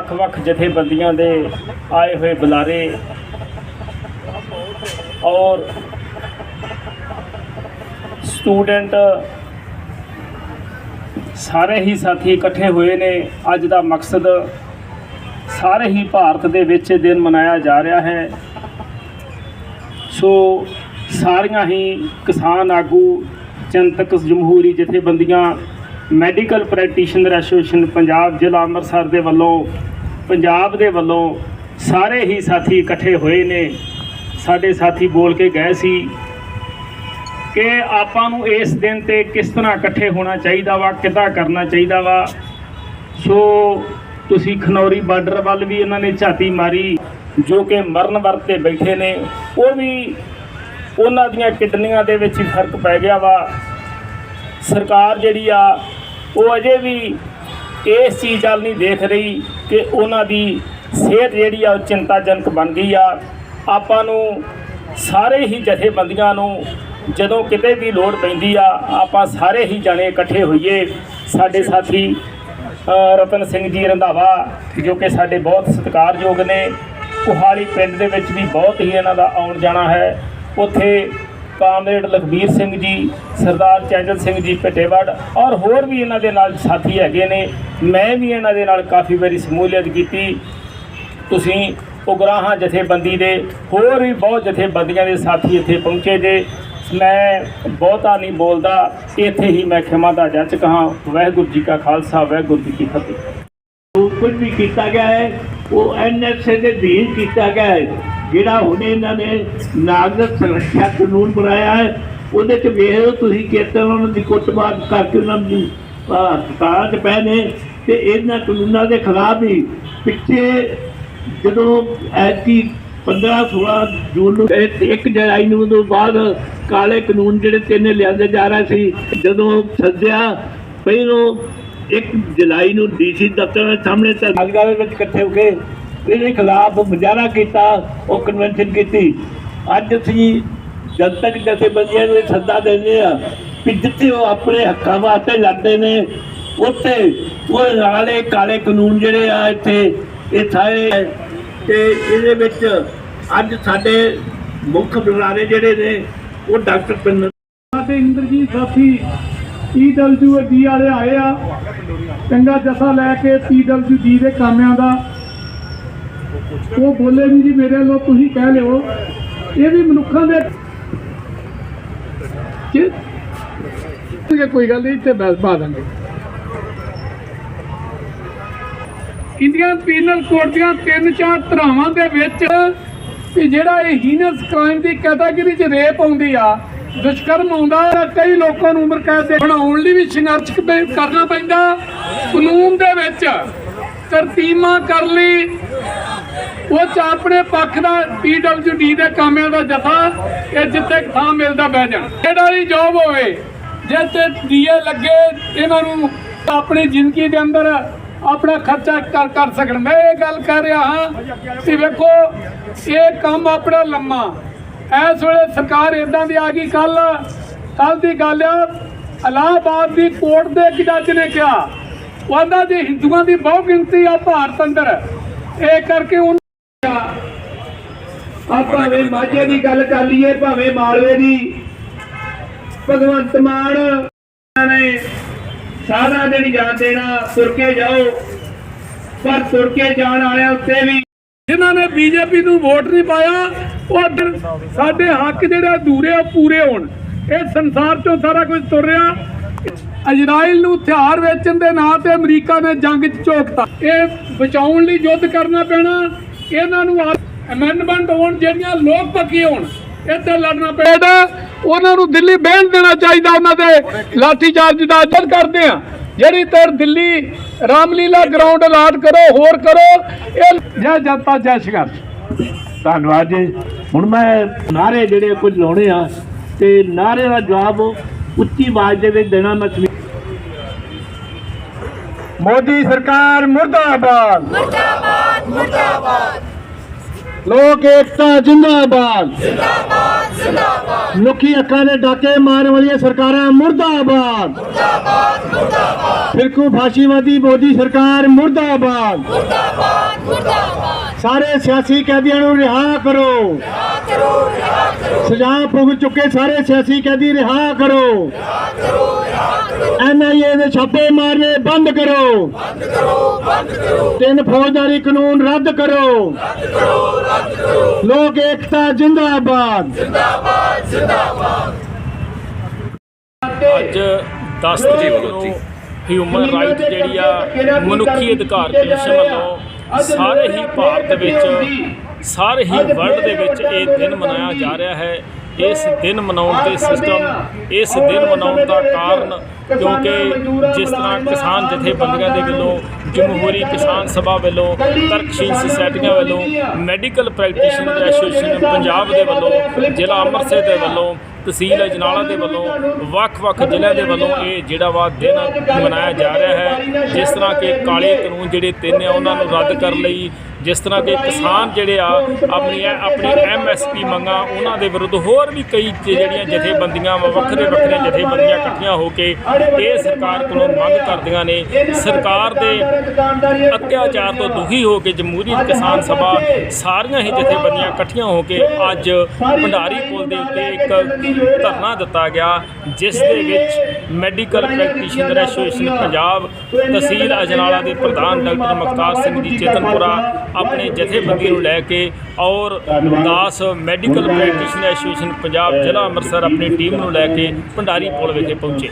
ਵੱਖ-ਵੱਖ ਜਥੇਬੰਦੀਆਂ ਦੇ ਆਏ ਹੋਏ ਬੁਲਾਰੇ ਔਰ ਸਟੂਡੈਂਟ ਸਾਰੇ ਹੀ ਸਾਥੀ ਇਕੱਠੇ ਹੋਏ ਨੇ। ਅੱਜ ਦਾ ਮਕਸਦ ਸਾਰੇ ਹੀ ਭਾਰਤ ਦੇ ਵਿੱਚ ਇਹ ਦਿਨ ਮਨਾਇਆ ਜਾ ਰਿਹਾ ਹੈ। ਸੋ ਸਾਰੀਆਂ ਹੀ ਕਿਸਾਨ ਆਗੂ ਜਨਤਕ ਜਮਹੂਰੀ ਜਥੇਬੰਦੀਆਂ, ਮੈਡੀਕਲ ਪ੍ਰੈਕਟੀਸ਼ਨਰ ਐਸੋਸੀਏਸ਼ਨ ਪੰਜਾਬ ਜ਼ਿਲ੍ਹਾ ਅੰਮ੍ਰਿਤਸਰ ਦੇ ਵੱਲੋਂ ਪੰਜਾਬ ਦੇ ਵੱਲੋਂ ਸਾਰੇ ਹੀ ਸਾਥੀ ਇਕੱਠੇ ਹੋਏ ਨੇ। ਸਾਡੇ ਸਾਥੀ ਬੋਲ ਕੇ ਗਏ ਸੀ ਕਿ ਆਪਾਂ ਨੂੰ ਇਸ ਦਿਨ ਤੇ ਕਿਸ ਤਰ੍ਹਾਂ ਇਕੱਠੇ ਹੋਣਾ ਚਾਹੀਦਾ ਵਾ, ਕਿੱਦਾਂ ਕਰਨਾ ਚਾਹੀਦਾ ਵਾ। ਸੋ ਤੁਸੀਂ ਖਨੌਰੀ ਬਾਰਡਰ ਵੱਲ ਵੀ ਇਹਨਾਂ ਨੇ ਝਾਤੀ ਮਾਰੀ, ਜੋ ਕਿ ਮਰਨ ਵਰਤ ਤੇ ਬੈਠੇ ਨੇ। ਉਹ ਵੀ ਉਹਨਾਂ ਦੀਆਂ ਕਿਡਨੀਆਂ ਦੇ ਵਿੱਚ ਹੀ ਫ਼ਰਕ ਪੈ ਗਿਆ ਵਾ। ਸਰਕਾਰ ਜਿਹੜੀ ਆ, ਉਹ ਅਜੇ ਵੀ ਇਸ ਚੀਜ਼ ਵੱਲ ਨਹੀਂ ਦੇਖ ਰਹੀ ਕਿ ਉਹਨਾਂ ਦੀ ਸਿਹਤ ਜਿਹੜੀ ਆ ਉਹ ਚਿੰਤਾਜਨਕ ਬਣ ਗਈ ਆ। ਆਪਾਂ ਨੂੰ ਸਾਰੇ ਹੀ ਜਥੇਬੰਦੀਆਂ ਨੂੰ ਜਦੋਂ ਕਿਤੇ ਵੀ ਲੋੜ ਪੈਂਦੀ ਆ, ਆਪਾਂ ਸਾਰੇ ਹੀ ਜਾਣੇ ਇਕੱਠੇ ਹੋਈਏ। ਸਾਡੇ ਸਾਥੀ ਰਤਨ ਸਿੰਘ ਜੀ ਰੰਧਾਵਾ, ਜੋ ਕਿ ਸਾਡੇ ਬਹੁਤ ਸਤਿਕਾਰਯੋਗ ਨੇ, ਕੁਹਾਲੀ ਪਿੰਡ ਦੇ ਵਿੱਚ ਵੀ ਬਹੁਤ ਹੀ ਇਹਨਾਂ ਦਾ ਆਉਣ ਜਾਣਾ ਹੈ। ਉੱਥੇ ਕਾਮਰੇਡ ਲਖਬੀਰ ਸਿੰਘ ਜੀ, ਸਰਦਾਰ ਚੈਂਜਲ ਸਿੰਘ ਜੀ ਭਟੇਵੜ ਔਰ ਹੋਰ ਵੀ ਇਹਨਾਂ ਦੇ ਨਾਲ ਸਾਥੀ ਹੈਗੇ ਨੇ। ਮੈਂ ਵੀ ਇਹਨਾਂ ਦੇ ਨਾਲ ਕਾਫੀ ਵਾਰੀ ਸਮੂਲੀਅਤ ਕੀਤੀ। ਤੁਸੀਂ ਉਗਰਾਹਾਂ ਜਥੇਬੰਦੀ ਦੇ ਹੋਰ ਵੀ ਬਹੁਤ ਜਥੇਬੰਦੀਆਂ ਦੇ ਸਾਥੀ ਇੱਥੇ ਪਹੁੰਚੇ ਜੇ। ਮੈਂ ਬਹੁਤਾ ਨਹੀਂ ਬੋਲਦਾ, ਇੱਥੇ ਹੀ ਮੈਂ ਖਿਮਾ ਦਾ ਜੱਜ ਕਹਾਂ। ਵਾਹਿਗੁਰੂ ਜੀ ਕਾ ਖਾਲਸਾ, ਵਾਹਿਗੁਰੂ ਜੀ ਕੀ ਫਤਿਹ। ਜੋ ਕੁਝ ਵੀ ਕੀਤਾ ਗਿਆ ਹੈ, ਉਹ ਐਨਐਸਏ ਦੇ ਅਧੀਨ ਕੀਤਾ ਗਿਆ ਹੈ। ਜਿਹੜਾ ਹੁਣ ਇਹਨਾਂ ਨੇ ਨਾਗਰਿਕ ਸੁਰੱਖਿਆ ਕਾਨੂੰਨ ਬਣਾਇਆ ਹੈ, ਉਹਦੇ ਚ ਵੇਖੋ ਤੁਸੀਂ ਕਿਤੇ ਉਹਨਾਂ ਦੀ ਕੁੱਟਮਾਰ ਕਰਕੇ ਉਹਨਾਂ ਨੂੰ ਹਸਪਤਾਲਾਂ 'ਚ ਪਏ ਨੇ ਤੇ ਇਹਨਾਂ ਕਾਨੂੰਨਾਂ ਦੇ ਖਿਲਾਫ ਹੀ ਪਿੱਛੇ ਜਦੋਂ ਐਤਕੀ 15 16 ਜੂਨ ਨੂੰ ਇੱਕ ਜੁਲਾਈ ਨੂੰ ਤੋਂ ਬਾਅਦ ਕਾਲੇ ਕਾਨੂੰਨ ਜਿਹੜੇ ਤਿੰਨ ਲਿਆਂਦੇ ਜਾ ਰਹੇ ਸੀ, ਜਦੋਂ ਸੱਦਿਆ ਪਹਿਲੋਂ ਇੱਕ ਜੁਲਾਈ ਨੂੰ ਡੀਸੀ ਦਫ਼ਤਰ ਦੇ ਸਾਹਮਣੇ ਤੇ ਨਾਗਰਿਕਾਂ ਵਿੱਚ ਇਕੱਠੇ ਹੋ ਕੇ ਇਹਦੇ ਖਿਲਾਫ ਮੁਜ਼ਾਹਰਾ ਕੀਤਾ, ਉਹ ਕਨਵੈਨਸ਼ਨ ਕੀਤੀ। ਅੱਜ ਅਸੀਂ ਜਨਤਕ ਜਥੇਬੰਦੀਆਂ ਨੂੰ ਇਹ ਸੱਦਾ ਦਿੰਦੇ ਆ ਕਿ ਜਿੱਥੇ ਉਹ ਆਪਣੇ ਹੱਕਾਂ ਵਾਸਤੇ ਲੜਦੇ ਨੇ, ਉੱਥੇ ਉਹ ਨਾਲੇ ਕਾਲੇ ਕਾਨੂੰਨ ਜਿਹੜੇ ਆ ਇੱਥੇ, ਇਹ ਸਾਰੇ ਹੈ ਤੇ ਇਹਦੇ ਵਿੱਚ ਅੱਜ ਸਾਡੇ ਮੁੱਖ ਬੁਲਾਰੇ ਜਿਹੜੇ ਨੇ, ਉਹ ਡਾਕਟਰ ਪਿੰਨ ਸਾਡੇ ਇੰਦਰਜੀਤ ਸਾਥੀ ਪੀਡਬਲਯੂਡੀ ਵਾਲੇ ਆਏ ਆ। ਚੰਗਾ ਜਥਾ ਲੈ ਕੇ ਪੀਡਬਲਯੂਡੀ ਦੇ ਕਾਮਿਆਂ ਦਾ ਉਹ ਬੋਲੇ ਵੀ ਜੀ ਮੇਰੇ ਵੱਲੋਂ ਤੁਸੀਂ ਕਹਿ ਲਿਓ। ਇਹ ਵੀ ਮਨੁੱਖਾਂ ਦੇ ਕਿ ਕੋਈ ਗੱਲ ਨਹੀਂ ਇੱਥੇ ਬੈਸ ਪਾ ਦਾਂਗੇ ਇੰਡੀਅਨ ਪੀਨਲ ਕੋਡ ਦੀਆਂ ਤਿੰਨ ਚਾਰ ਧਰਾਵਾਂ ਦੇ ਵਿੱਚ ਕਿ ਜਿਹੜਾ ਇਹ ਹੀਨਸ ਕ੍ਰਾਈਮ ਦੀ ਕੈਟਾਗਰੀ 'ਚ ਰੇਪ ਆਉਂਦੀ ਆ ਦੁਸ਼ਕਰਮ ਆਉਂਦਾ ਆ, ਕਈ ਲੋਕਾਂ ਨੂੰ ਉਮਰ ਕੈਦ ਦੇ ਬਣਾਉਣ ਲਈ ਵੀ ਸੰਘਰਸ਼ ਕਰਨਾ ਪੈਂਦਾ। ਕਾਨੂੰਨ ਦੇ ਵਿੱਚ ਤਰਤੀਮਾਂ ਕਰ ਲਈ ਉਹ ਚ ਆਪਣੇ ਪੱਖ ਦਾ ਪੀਡਬਲਯੂਡੀ ਦੇ ਕਾਮਿਆਂ ਦਾ ਜਥਾ ਇਹ ਜਿੱਥੇ ਥਾਂ ਮਿਲਦਾ ਬਹਿ ਜਾਣ। ਜਿਹੜਾ ਵਾਲੀ ਜੌਬ ਹੋਵੇ, ਜੇ ਤੇ ਦੀਏ ਲੱਗੇ ਇਹਨਾਂ ਨੂੰ ਆਪਣੀ ਜ਼ਿੰਦਗੀ ਦੇ ਅੰਦਰ ਆਪਣਾ ਖਰਚਾ ਕਰ ਕਰ ਸਕਣ। ਮੈਂ ਇਹ ਗੱਲ ਕਰ ਰਿਹਾ ਹਾਂ ਕਿ ਵੇਖੋ, ਇਹ ਕੰਮ ਆਪਣਾ ਲੰਮਾ। ਇਸ ਵੇਲੇ ਸਰਕਾਰ ਇਦਾਂ ਦੀ ਆ ਗਈ ਕੱਲ ਕੱਲ ਦੀ ਗੱਲ ਆ ਇਲਾਹਾਬਾਦ ਦੀ ਕੋਰਟ ਦੇ ਇੱਕ ਜੱਜ ਨੇ ਕਿਹਾ। ਉਹਨਾਂ ਦੇ ਹਿੰਦੂਆਂ ਦੀ ਬਹੁ ਗਿਣਤੀ ਆ ਭਾਰਤ ਅੰਦਰ। ਇਹ ਕਰਕੇ ਆ ਭਾਵੇਂ ਮਾਝੇ ਦੀ ਗੱਲ ਕਰ ਲਈਏ, ਭਾਵੇਂ ਮਾਲਵੇ ਦੀ। ਭਗਵੰਤ ਮਾਨ ਨੇ ਸਾਰਾ ਦਿਨ ਜਾਣ ਦੇਣਾ, ਤੁਰ ਕੇ ਜਾਓ। ਪਰ ਤੁਰ ਕੇ ਜਾਣ ਵਾਲਿਆਂ ਉੱਤੇ ਵੀ ਜਿਨ੍ਹਾਂ ਨੇ ਬੀਜੇਪੀ ਨੂੰ ਵੋਟ ਨਹੀਂ ਪਾਇਆ, ਉਹ ਸਾਡੇ ਹੱਕ ਜਿਹੜੇ ਅਧੂਰੇ ਉਹ ਪੂਰੇ ਹੋਣ। ਇਹ ਸੰਸਾਰ ਚੋਂ ਸਾਰਾ ਕੁਝ ਤੁਰ ਰਿਹਾ। ਇਜ਼ਰਾਈਲ ਨੂੰ ਹਥਿਆਰ ਵੇਚਣ ਦੇ ਨਾਂ ਤੇ ਅਮਰੀਕਾ ਨੇ ਜੰਗ 'ਚ ਝੋਕਤਾ। ਇਹ ਬਚਾਉਣ ਲਈ ਯੁੱਧ ਕਰਨਾ ਪੈਣਾ। ਇਹਨਾਂ ਨੂੰ ਅਮੈਂਡਮੈਂਟ ਹੋਣ ਜਿਹੜੀਆਂ ਲੋਕ ਪੱਕੀ ਹੋਣ ਇੱਥੇ ਲੜਨਾ ਪੈਣਾ ਉਹਨਾਂ ਨੂੰ ਦਿੱਲੀ ਬਹਿਣ ਦੇਣਾ ਚਾਹੀਦਾ ਉਹਨਾਂ ਦੇ ਲਾਠੀ ਚਾਰਜ ਦਾ ਅੱਜਦ ਕਰਦੇ ਆ ਜਿਹੜੀ ਤਰ ਦਿੱਲੀ ਰਾਮਲੀਲਾ ਗਰਾਊਂਡ ਅਲਾਟ ਕਰੋ ਹੋਰ ਕਰੋ ਇਹ ਜੈ ਜਨਤਾ ਜੈ ਸੰਘਰਸ਼ ਧੰਨਵਾਦ ਜੀ। ਹੁਣ ਮੈਂ ਨਾਰੇ ਜਿਹੜੇ ਕੁਝ ਲਾਉਣੇ ਆ ਤੇ ਨਾਰੇ ਦਾ ਜਵਾਬ ਉੱਚੀ ਆਵਾਜ਼ ਦੇ ਵਿੱਚ ਦੇਣਾ ਮੈਂ ਮੋਦੀ ਸਰਕਾਰ ਮੁਰਦਾਬਾਦ। ਮੁਰਦਾਬਾਦ। ਮੁਰਦਾਬਾਦ। ਲੋਕ ਏਕਤਾ ਜਿੰਦਾਬਾਦ। ਜਿੰਦਾਬਾਦ ਜਿੰਦਾਬਾਦ। ਲੁਕੀ ਅੱਖਾਂ ਦੇ ਡਾਕੇ ਮਾਰਨ ਵਾਲੀਆਂ ਸਰਕਾਰਾਂ ਮੁਰਦਾਬਾਦ। ਮੁਰਦਾਬਾਦ ਮੁਰਦਾਬਾਦ। ਫਿਰਕੂ ਫਾਸ਼ੀਵਾਦੀ ਮੋਦੀ ਸਰਕਾਰ ਮੁਰਦਾਬਾਦ। ਮੁਰਦਾਬਾਦ ਮੁਰਦਾਬਾਦ। ਸਾਰੇ ਸਿਆਸੀ ਕੈਦੀਆਂ ਨੂੰ ਰਿਹਾ ਕਰੋ। ਸਜ਼ਾ ਭੁਗਤ ਚੁੱਕੇ ਸਾਰੇ ਸਿਆਸੀ ਕੈਦੀ ਰਿਹਾ ਕਰੋ ਐਨਆਈਏ ਦੇ ਛਾਪੇ ਮਾਰਨੇ ਬੰਦ ਕਰੋ। ਬੰਦ ਕਰੋ ਬੰਦ ਕਰੋ ਤਿੰਨ ਫੌਜਦਾਰੀ ਕਾਨੂੰਨ ਰੱਦ ਕਰੋ। ਰੱਦ ਕਰੋ ਰੱਦ ਕਰੋ ਲੋਕ ਏਕਤਾ ਜਿੰਦਾਬਾਦ। ਅੱਜ 10 ਤਰੀਕ ਨੂੰ ਹਿਊਮਨ ਰਾਈਟ ਜਿਹੜੀ ਆ ਮਨੁੱਖੀ ਅਧਿਕਾਰ ਕਮਿਸ਼ਨ ਵੱਲੋਂ ਸਾਰੇ ਹੀ ਭਾਰਤ ਵਿੱਚ ਸਾਰੇ ਹੀ ਵਰਲਡ ਦੇ ਵਿੱਚ ਇਹ ਦਿਨ ਮਨਾਇਆ ਜਾ ਰਿਹਾ ਹੈ। ਇਸ ਦਿਨ ਮਨਾਉਣ ਦੇ ਸਿਸਟਮ ਇਸ ਦਿਨ ਮਨਾਉਣ ਦਾ ਕਾਰਨ ਕਿਉਂਕਿ ਜਿਸ ਤਰ੍ਹਾਂ ਕਿਸਾਨ ਜਥੇਬੰਦੀਆਂ ਦੇ ਵੱਲੋਂ ਜਮਹੂਰੀ ਕਿਸਾਨ ਸਭਾ ਵੱਲੋਂ ਤਰਕਸ਼ੀਲ ਸੁਸਾਇਟੀਆਂ ਵੱਲੋਂ ਮੈਡੀਕਲ ਪ੍ਰੈਕਟੀਸ਼ਨਰ ਐਸੋਸੀਏਸ਼ਨ ਪੰਜਾਬ ਦੇ ਵੱਲੋਂ ਜ਼ਿਲ੍ਹਾ ਅੰਮ੍ਰਿਤਸਰ ਦੇ ਵੱਲੋਂ ਤਹਿਸੀਲ ਅਜਨਾਲਾ ਦੇ ਵੱਲੋਂ ਵੱਖ-ਵੱਖ ਜ਼ਿਲ੍ਹਿਆਂ ਦੇ ਵੱਲੋਂ ਇਹ ਜਿਹੜਾ ਵਾ ਦਿਨ ਮਨਾਇਆ ਜਾ ਰਿਹਾ ਹੈ ਜਿਸ ਤਰ੍ਹਾਂ ਕਿ ਕਾਲੇ ਕਾਨੂੰਨ ਜਿਹੜੇ ਤਿੰਨ ਆ ਉਹਨਾਂ ਨੂੰ ਰੱਦ ਕਰਨ ਲਈ ਜਿਸ ਤਰ੍ਹਾਂ ਕਿ ਕਿਸਾਨ ਜਿਹੜੇ ਆ, ਆਪਣੀ ਆਪਣੀ ਐਮਐਸਪੀ ਮੰਗਾਂ, ਉਹਨਾਂ ਦੇ ਵਿਰੁੱਧ ਹੋਰ ਵੀ ਕਈ ਜਿਹੜੀਆਂ ਜਥੇਬੰਦੀਆਂ ਵਾ, ਵੱਖਰੇ ਵੱਖਰੇ ਜਥੇਬੰਦੀਆਂ ਇਕੱਠੀਆਂ ਹੋ ਕੇ ਇਹ ਸਰਕਾਰ ਕੋਲੋਂ ਮੰਗ ਕਰਦੀਆਂ ਨੇ। ਸਰਕਾਰ ਦੇ ਅਤਿਆਚਾਰ ਤੋਂ ਦੁਖੀ ਹੋ ਕੇ ਜਮਹੂਰੀ ਕਿਸਾਨ ਸਭਾ, ਸਾਰੀਆਂ ਹੀ ਜਥੇਬੰਦੀਆਂ ਇਕੱਠੀਆਂ ਹੋ ਕੇ ਅੱਜ ਭੰਡਾਰੀ ਪੁਲ ਦੇ ਉੱਤੇ ਇੱਕ ਧਰਨਾ ਦਿੱਤਾ ਗਿਆ, ਜਿਸ ਦੇ ਵਿੱਚ medical practitioner association Punjab, tehsil Ajnala ਦੇ ਪ੍ਰਧਾਨ ਡਾਕਟਰ ਮੁਖਤਾਰ ਸਿੰਘ ਜੀ ਚੇਤਨਪੁਰਾ ਆਪਣੇ ਜਥੇਬੰਦੀ ਨੂੰ ਲੈ ਕੇ ਔਰ ਦਾਸ ਮੈਡੀਕਲ ਪ੍ਰੈਕਟੀਸ਼ਨਰ ਐਸੋਸੀਏਸ਼ਨ ਪੰਜਾਬ ਜ਼ਿਲ੍ਹਾ ਅੰਮ੍ਰਿਤਸਰ ਆਪਣੀ ਟੀਮ ਨੂੰ ਲੈ ਕੇ ਭੰਡਾਰੀ ਪੁਲ ਵਿਖੇ ਪਹੁੰਚੇ।